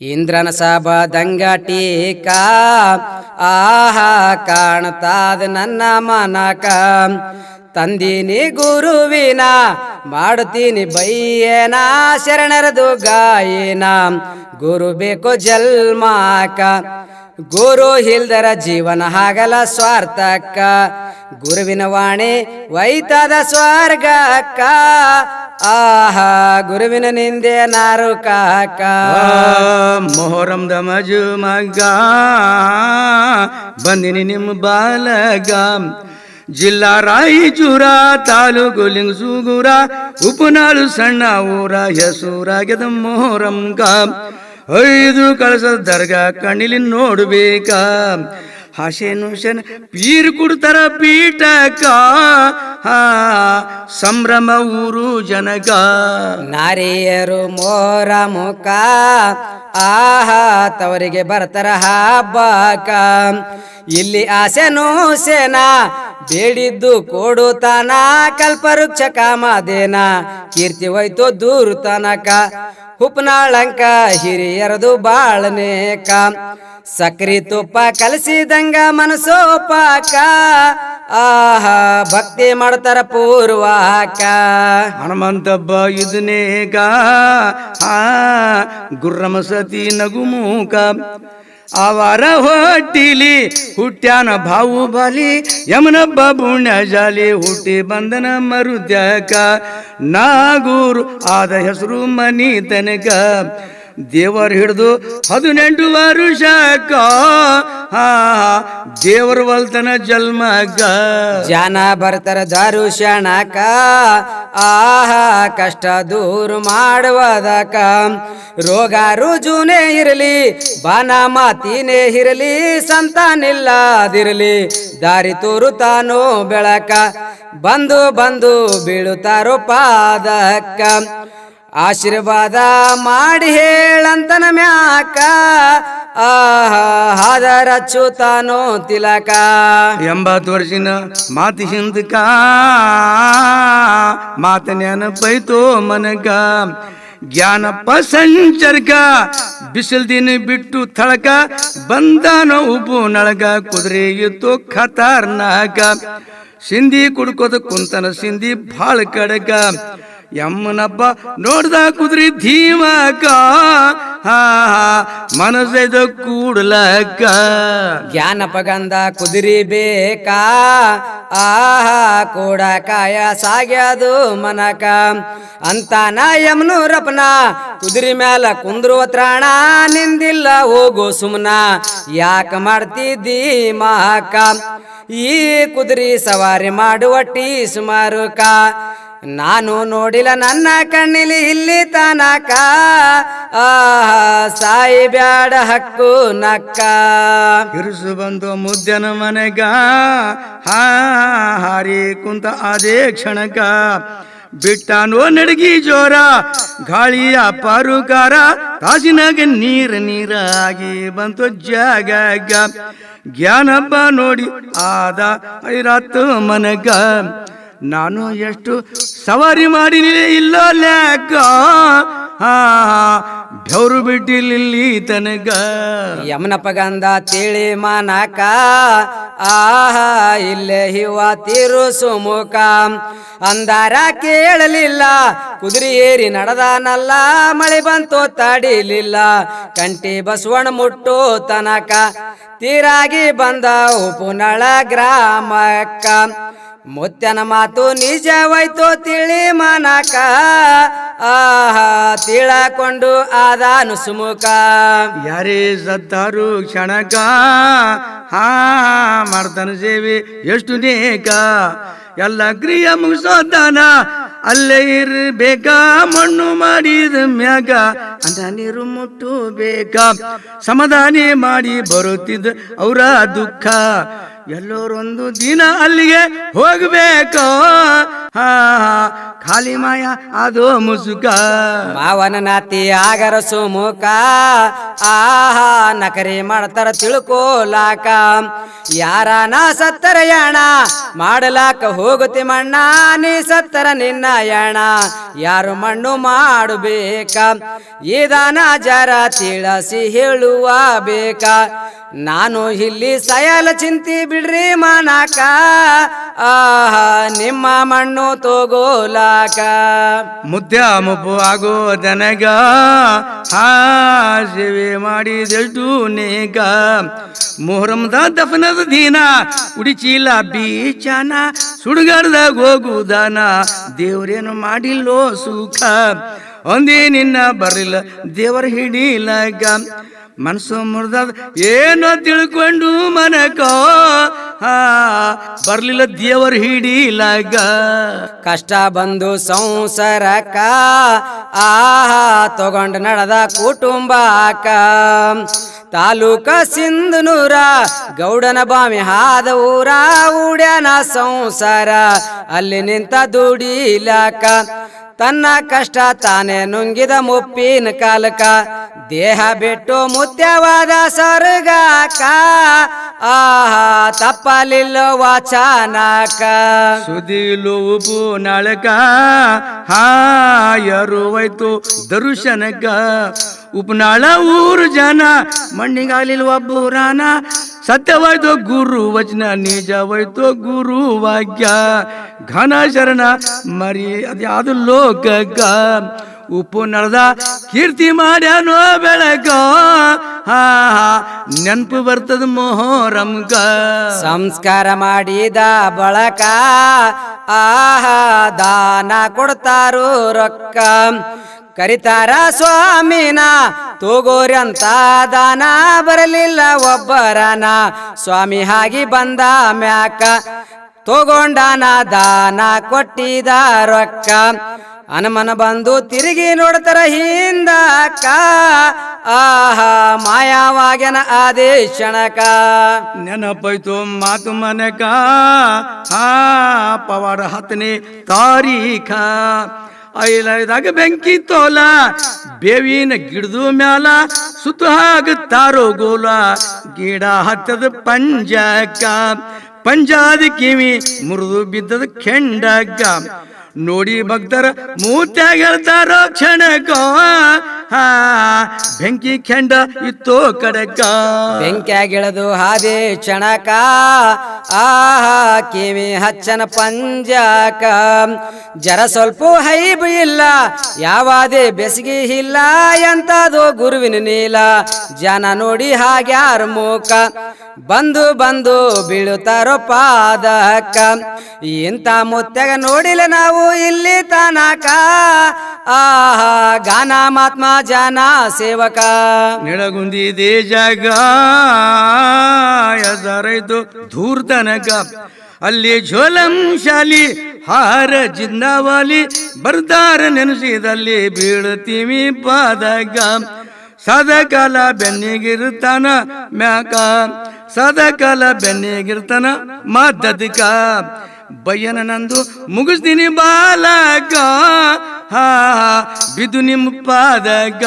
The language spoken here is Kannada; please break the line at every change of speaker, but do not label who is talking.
ಇಂದ್ರನ ಸಭದಂಗ ಟೀಕಾ ಆಹಾ, ಕಾಣ್ತಾದ ನನ್ನ ಮನಕ. ತಂದೀನಿ ಗುರುವಿನ, ಮಾಡ್ತೀನಿ ಬೈಯೇನ ಶರಣರದು ಗಾಯಿನ ಗುರು ಬೇಕು ಜಲ್ಮಾಕ ಗುರು ಹಿಲ್ದರ ಜೀವನ ಹಾಗಲ ಸ್ವಾರ್ಥಕ್ಕ. ಗುರುವಿನ ವಾಣಿ ವೈತದ ಸ್ವರ್ಗಕ್ಕ ಆಹಾ, ಗುರುವಿನ ನಿಂದೆ ನಾರು ಕಾಕ
ಮೊಹರಂ ಮಜು ಮಗ ಬಂದಿನಿ ನಿಮ್ಮ ಬಾಲಗ. ಜಿಲ್ಲಾ ರಾಯಚೂರ ತಾಲೂಕು ಲಿಂಗಸೂಗೂರ ಉಪನಾಳು ಸಣ್ಣ ಊರ ಹೆಸೂರಾಗ್ಯದ ಮೊಹರಂಗ. ಐದು ಕಳಸದ ದರ್ಗಾ ಕಣ್ಣಿಲಿ ನೋಡ್ಬೇಕ. ಹಾಸೇನು ಶನ ಪೀರ್ ಕೊಡ್ತಾರ ಪೀಠಕ ಸಂಭ್ರಮ ಊರು ಜನಗ
ನಾರಿಯರು ಮೋರ ಮುಖ, ಆಹಾ, ತವರಿಗೆ ಬರ್ತಾರ ಹಬ್ಬಕ. ಇಲ್ಲಿ ಆಸೆನೂ ಸೇನ ಬೇಡಿದ್ದು ಕೊಡುತ್ತಾನ ಕಲ್ಪವೃಕ್ಷ ಕಾಮದೇನ ಕೀರ್ತಿ ಹೋಯ್ತು ದೂರು ತನಕ. ಉಪ್ನಾಳಂಕ ಹಿರಿಯರದು ಬಾಳನೇಕ. ಸಕ್ರಿ ತುಪ್ಪ ಕಲಸಿದಂಗ ಮನಸೋಪಾಕ. ಆಹಾ, ಭಕ್ತಿ ಮಾಡ್ತಾರ ಪೂರ್ವಾಕ.
ಹನುಮಂತಬ್ಬ ಇದನೇಗ ಆ, ಗುರ್ರಮ ಸತಿ ನಗುಮೂಕ. ಅವರ ಹೊಟ್ಟಿಲಿ ಹುಟ್ಟ್ಯಾನ ಬಾವು ಯಮನಪ್ಪ ಯಮನಬ್ಬ ಪುಣ್ಯ ಜಾಲಿ ಹುಟ್ಟಿ ಬಂದನ ಮರುದ್ಯಕ. ನಾಗೂರು ಆದ ಹೆಸರು ಮನಿ ತನಕ. ದೇವರು ಹಿಡಿದು ಹದಿನೆಂಟು ವರುಷಕ್ಕ ದೇವರ ವಲ್ತನ ಜನ್ಮಗ
ಜನ ಬರ್ತಾರ ದಾರು ಶಣಕ ಆಹಾ, ಕಷ್ಟ ದೂರ ಮಾಡುವುದಕ. ರೋಗ ರುಜುನೇ ಇರಲಿ, ಬಾನ ಮಾತಿನೇ ಇರಲಿ, ಸಂತಾನಿಲ್ಲದಿರಲಿ. ದಾರಿ ತೋರುತ್ತಾನೋ ಬೆಳಕ, ಬಂದು ಬಂದು ಬೀಳುತ್ತಾರೋ ಪಾದಕ್ಕ ಆಶೀರ್ವಾದ ಮಾಡಿ ಹೇಳಂತನ ಮ್ಯಾಕ, ಆಹಾ, ಹಾದರ ಅಚ್ಚುತ್ತಾನೋ ತಿಲಕ.
ಎಂಬತ್ತು ವರ್ಷಿನ ಮಾತಿ ಹಿಂದಕ ಮಾತ ನೆನಪೈತೋ ಮನಗ. ಜ್ಞಾನಪ್ಪ ಸಂಚರ್ಗ ಬಿಸಿಲ್ ದಿನ ಬಿಟ್ಟು ಥಳಕ ಬಂದಾನ ಉಬ್ಬು ನಳಗ. ಕುದುರೆ ಇತ್ತು ಖತಾರ್ನಗ. ಸಿಂಧಿ ಕುಡ್ಕೋದ ಕುಂತನ ಸಿಂಧಿ ಭಾಳ ಕಡಗ. ಯಮ್ಮನಪ್ಪ ನೋಡ್ದ ಕುದುರೆ ಧೀಮಕ ಹಾ ಮನಸ್ಸೈದ ಕೂಡ್ಲಕ್ಕ.
ಜ್ಞಾನಪಗಂಧ ಕುದುರಿ ಬೇಕಾ. ಆಹಾ ಕೂಡ ಕಾಯ ಸಾಗ್ಯದು ಮನಕ. ಅಂತ ಯಮನೂರಪ್ಪನ ಕುದುರಿ ಮ್ಯಾಲ ಕುಂದ್ರುವ ತ್ರಾಣ ನಿಂದಿಲ್ಲ ಹೋಗು ಸುಮ್ನ. ಯಾಕ ಮಾಡ್ತಿದ್ದಿ ಮಹಾಕ? ಈ ಕುದುರಿ ಸವಾರಿ ಮಾಡುವಟ್ಟಿ ಸುಮಾರುಕ. ನಾನು ನೋಡಿಲ್ಲ ನನ್ನ ಕಣ್ಣಿಲಿ ಇಲ್ಲಿ ತನಕ. ಸಾಯಿ ಬ್ಯಾಡ ಹಕ್ಕು ನಕ್ಕ.
ಇರುಸು ಬಂದು ಮುದ್ದನ ಮನೆಗ. ಹಾರಿ ಕುಂತ ಅದೇ ಕ್ಷಣಕ. ಬಿಟ್ಟಾನೋ ನಡಗಿ ಜೋರ, ಗಾಳಿಯ ಪಾರುಕಾರ ತಾಸಿನಾಗ ನೀರ ನೀರಾಗಿ ಬಂತು ಜಾಗ ಜ್ಞಾನಬ್ಬ ನೋಡಿ ಆದ ಐರಾತು ಮನಗ. ನಾನು ಎಷ್ಟು ಸವಾರಿ ಮಾಡಿನಿ ಇಲ್ಲ ಲೆಕ್ಕ? ಹಾ ಬೆವರು ಬಿಟ್ಟಿಲ್ಲಿ ತನಗ.
ಯಮನಪಗಂಧ ತಿಳಿ ಮನಕ. ಆಹಾ ಇಲ್ಲೇ ಹಿವ ತಿರು ಸುಮುಖ. ಅಂದಾರ ಕೇಳಲಿಲ್ಲ, ಕುದುರೆ ಏರಿ ನಡೆದಾನಲ್ಲ, ಮಳೆ ಬಂತು ತಡಿಲಿಲ್ಲ. ಕಂಟಿ ಬಸವಣ್ಣ ಮುಟ್ಟು ತನಕ, ತೀರಾಗಿ ಬಂದ ಉಪುನಳ ಗ್ರಾಮಕ್ಕ. ಮುತ್ಯನ ಮಾತು ನಿಜವಾಯ್ತು ತಿಳಿ ಮನಕ. ಆಹಾ, ತಿಳಕೊಂಡು ಆದಾನು ಸುಮುಖ.
ಯಾರೇ ಸತ್ತಾರು ಕ್ಷಣಕ, ಹಾ, ಮಾಡ್ತಾನ ಸೇವೆ ಎಷ್ಟು ನೇಕ. ಎಲ್ಲ ಕ್ರಿಯ ಮುಗಿಸೋದಾನ ಅಲ್ಲೇ ಇರ್ಬೇಕ, ಮಣ್ಣು ಮಾಡಿದ ಮ್ಯಾಗ. ಅಂತ ನೀರು ಮುಟ್ಟು ಬೇಕ ಸಮಾಧಾನ ಮಾಡಿ ಬರುತ್ತಿದ್ದ ಅವರ ದುಃಖ. ಎಲ್ಲರೊಂದು ದಿನ ಅಲ್ಲಿಗೆ ಹೋಗ್ಬೇಕು? ಖಾಲಿ ಮಾಯ, ಅದು ಮುಸುಕ
ಮಾವನ ನಾತಿ ಆಗರ ಸುಮುಖ ಆಹಾ ನಕರಿ ಮಾಡ್ತಾರ ತಿಳ್ಕೋಲಾಕ. ನಾ ಸತ್ತರ ಯಾಣ, ಮಾಡಲಾಕ ಹೋಗುತ್ತಿ ಮಣ್ಣ, ನೀ ಸತ್ತರ ನಿನ್ನ ಯಾಣ. ಯಾರು ಮಣ್ಣು ಮಾಡಬೇಕ ಇದಾನ ಜರ ತಿಳಸಿ ಹೇಳುವ ಬೇಕ ನಾನು ಇಲ್ಲಿ ಸಯಲ ಚಿಂತಿ ಬಿಡ್ರಿ ಮಾನಾಕ. ಆಹಾ ನಿಮ್ಮ ಮಣ್ಣು ತಗೋಲಾಕ.
ಮುದ್ದ ಮುಪ್ಪು ಆಗೋ ದನಗ. ಆ ಸೇವೆ ಮಾಡಿದೆಷ್ಟು ನೇಗ. ಮೊಹರಂದ ದಫನದ ದಿನ ಉಡಿಚಿಲ್ಲ ಬೀಚನ ಸುಡುಗಾರದ ಗೋಗುದಾನ. ದೇವರೇನು ಮಾಡಿಲ್ಲೋ ಸುಖ. ಒಂದೇ ನಿನ್ನ ಬರಲಿಲ್ಲ, ದೇವರ ಹಿಡಿಲಗ. ಮನಸ್ಸು ಮುರಿದ ಏನೋ ತಿಳ್ಕೊಂಡು ಮನಕ. ಬರ್ಲಿಲ್ಲ ದೇವರು ಹಿಡಿಲಗ.
ಕಷ್ಟ ಬಂದು ಸಂಸಾರಕ್ಕ, ಆಹಾ, ತಗೊಂಡು ನಡೆದ ಕುಟುಂಬಕ ತಾಲೂಕ ಸಿಂಧನೂರ, ಗೌಡನ ಬಾಮಿ ಹಾದ ಊರ, ಉಡ್ಯಾನ ಸಂಸಾರ. ಅಲ್ಲಿ ನಿಂತ ದುಡಿಲಾಕ ತನ್ನ ಕಷ್ಟ ತಾನೇ ನುಂಗಿದ ಮುಪ್ಪಿನ ಕಾಲಕ. ದೇಹ ಬಿಟ್ಟು ಮುತ್ಯವಾದ ಸರ್ಗಾಕ ಆಹಾ ತಪ್ಪಲಿಲ್ಲ ವಾಚನಕ
ಸುದಿಲು ಉಪು ನಳಕ ಹಾಯರುವೈತು ದರುಶನಕ. ಉಪನಾಳ ಊರು ಜನ ಮಣ್ಣಿಗಾಲಿಲ್ ಒಬ್ಬರಾನ ಸತ್ಯವಾಯ್ತು ಗುರು ವಚನ, ನಿಜವಾಯ್ತು ಗುರು ವಾಕ್ಯ ಘನ ಶರಣ ಮರಿ, ಅದ್ಯಾವುದು ಲೋಕ ಉಪ್ಪು ನಡೆದ ಕೀರ್ತಿ ಮಾಡ್ಯಾನೋ ಬೆಳಗ. ಹಾ, ನೆನಪು ಬರ್ತದ ಮೋಹರಂಗ.
ಸಂಸ್ಕಾರ ಮಾಡಿದ ಬಳಕ, ಆಹಾ, ದಾನ ಕೊಡ್ತಾರೋ ರೊಕ್ಕ. ಕರಿತಾರ ಸ್ವಾಮಿನ ತೂಗೋರಿ ಅಂತ ದಾನ ಬರಲಿಲ್ಲ ಒಬ್ಬರನ. ಸ್ವಾಮಿ ಹಾಗೆ ಬಂದ ಮ್ಯಾಕ, ತಗೊಂಡಾನ ದಾನ ಕೊಟ್ಟಿದ ರೊಕ್ಕ. ಹನುಮನ ಬಂದು ತಿರುಗಿ ನೋಡ್ತಾರ ಹಿಂದಕ್ಕ ಆಹಾ, ಮಾಯಾವಾಗ್ಯನ ಆದೇಶಣಕ.
ನೆನಪಾಯ್ತು ಮಾತು ಮನಕ. ಹಾ ಪವಾಡ ಹತ್ತನೇ ತಾರೀಖ. ಐಲೈದಾಗ ಬೆಂಕಿ ತೋಲ, ಬೇವಿನ ಗಿಡದು ಮ್ಯಾಲ ಸುತ್ತ ಹಾಗುತ್ತಾರೋ ಗೋಲ. ಗಿಡ ಹತ್ತದ ಪಂಜಕ, ಪಂಜಾದ ಕಿವಿ ಮುರಿದು ಬಿದ್ದದ ಕೆಂಡಗ ನೋಡಿ ಭಕ್ತರ ಮೂತ್ಯಾಗ ಹೇಳ್ತಾರೋ ಕ್ಷಣಕ ಹಾ, ಬೆಂಕಿ ಕೆಂಡ ಇತ್ತು ಕಡಕ
ಬೆಂಕಿಯಾಗಿಳದು ಹಾದಿ ಚಣಕ ಆಹಾ ಕಿವಿ ಹಚ್ಚನ ಪಂಜಾಕ. ಜರ ಸ್ವಲ್ಪ ಹೈಬ್ ಇಲ್ಲ, ಯಾವಾದೇ ಬೆಸಗಿ ಇಲ್ಲ, ಎಂತದು ಗುರುವಿನ ನೀಲ. ಜನ ನೋಡಿ ಹಾಗ್ಯಾರ ಮೂಕ. ಬಂದು ಬಂದು ಬೀಳುತ್ತಾರೋ ಪಾದಕ ಇಂಥ ಮುತ್ತೆಗ ನೋಡಿಲ್ಲ ನಾವು ಇಲ್ಲಿ ತನಕ. ಆಹಾ ಗಾನ ಮಾತ್ಮ ಜನ ಸೇವಕ.
ನಿಳಗುಂದಿದೆ ಜಗ ಎದರೈತು ಧೂರ್ತನಕ ಅಲ್ಲಿ ಝೋಲಂ ಶಾಲಿ, ಹಾರ ಜಿಂದಾವಾಲಿ, ಬರ್ದಾರ ನೆನೆಸಿದಲ್ಲಿ ಬೀಳ್ತೀವಿ ಪಾದಗ ಸದಕಾಲ ಬೆನ್ನಿಗಿರ್ತಾನ ಮ್ಯಾಕ, ಸದಕಾಲ ಬೆನ್ನಿಗಿರ್ತಾನ ಮದ್ದದಕ. ಬಯ್ಯನ ನಂದು ಮುಗಿಸ್ತೀನಿ ಬಾಲಗ ಹಾ ಬಿದು ನಿಮ್ಮ ಪಾದಗ.